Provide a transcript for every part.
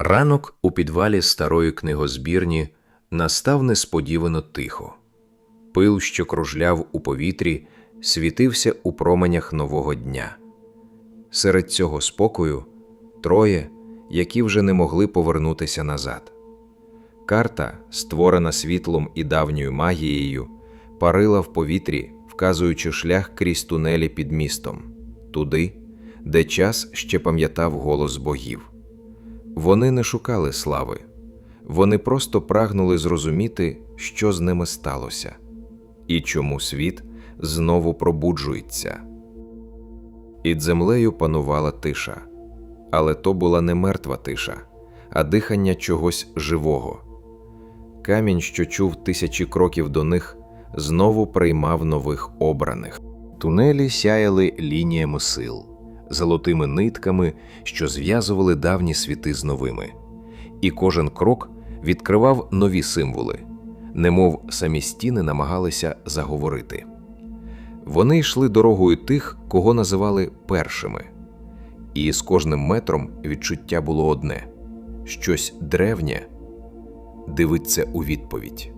Ранок у підвалі старої книгозбірні настав несподівано тихо. Пил, що кружляв у повітрі, світився у променях нового дня. Серед цього спокою троє, які вже не могли повернутися назад. Карта, створена світлом і давньою магією, парила в повітрі, вказуючи шлях крізь тунелі під містом, туди, де час ще пам'ятав голос богів. Вони не шукали слави, вони просто прагнули зрозуміти, що з ними сталося, і чому світ знову пробуджується. Під землею панувала тиша, але то була не мертва тиша, а дихання чогось живого. Камінь, що чув тисячі кроків до них, знову приймав нових обраних. Тунелі сяяли лініями сил, золотими нитками, що зв'язували давні світи з новими. І кожен крок відкривав нові символи, немов самі стіни намагалися заговорити. Вони йшли дорогою тих, кого називали першими, і з кожним метром відчуття було одне щось древнє дивиться у відповідь.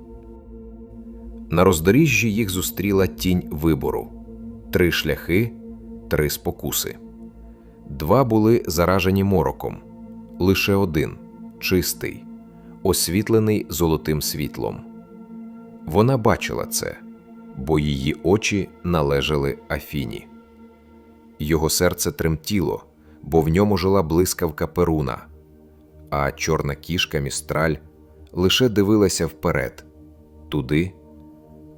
На роздоріжжі їх зустріла тінь вибору три шляхи, три спокуси. Два були заражені мороком, лише один чистий, освітлений золотим світлом. Вона бачила це, бо її очі належали Афіні. Його серце тремтіло, бо в ньому жила блискавка Перуна, а чорна кішка містраль лише дивилася вперед, туди,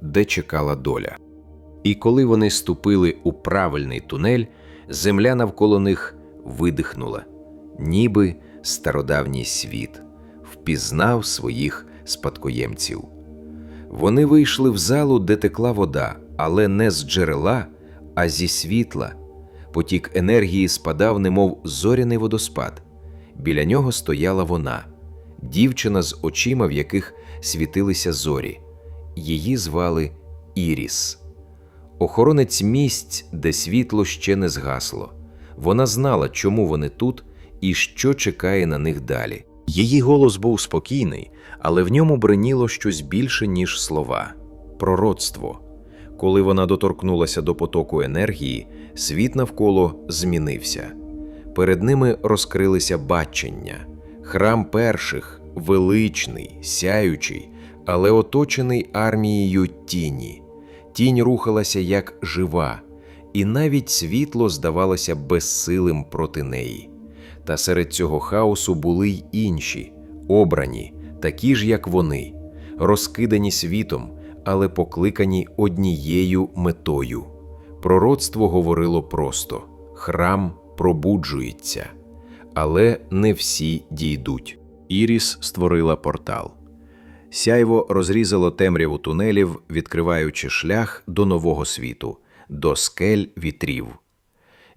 де чекала доля. І коли вони ступили у правильний тунель, земля навколо них видихнула, ніби стародавній світ впізнав своїх спадкоємців. Вони вийшли в залу, де текла вода, але не з джерела, а зі світла. Потік енергії спадав, немов зоряний водоспад. Біля нього стояла вона, дівчина з очима, в яких світилися зорі. Її звали Іріс. Охоронець місць, де світло ще не згасло. Вона знала, чому вони тут і що чекає на них далі. Її голос був спокійний, але в ньому бриніло щось більше, ніж слова пророцтво. Коли вона доторкнулася до потоку енергії, світ навколо змінився. Перед ними розкрилися бачення. Храм перших, величний, сяючий, але оточений армією тіні. Тінь рухалася як жива, і навіть світло здавалося безсилим проти неї. Та серед цього хаосу були й інші, обрані, такі ж, як вони, розкидані світом, але покликані однією метою. Пророцтво говорило просто: храм пробуджується, але не всі дійдуть. Іріс створила портал. Сяйво розрізало темряву тунелів, відкриваючи шлях до нового світу, до скель вітрів.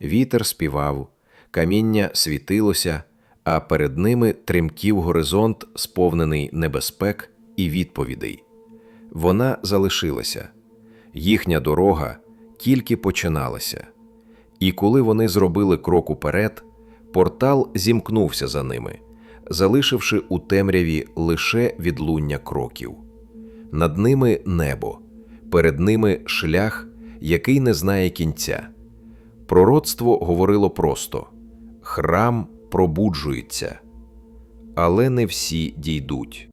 Вітер співав, каміння світилося, а перед ними тремтів горизонт, сповнений небезпек і відповідей. Вона залишилася, їхня дорога тільки починалася. І коли вони зробили крок уперед, портал зімкнувся за ними, залишивши у темряві лише відлуння кроків. Над ними небо, перед ними шлях, який не знає кінця. Пророцтво говорило просто: храм пробуджується, але не всі дійдуть.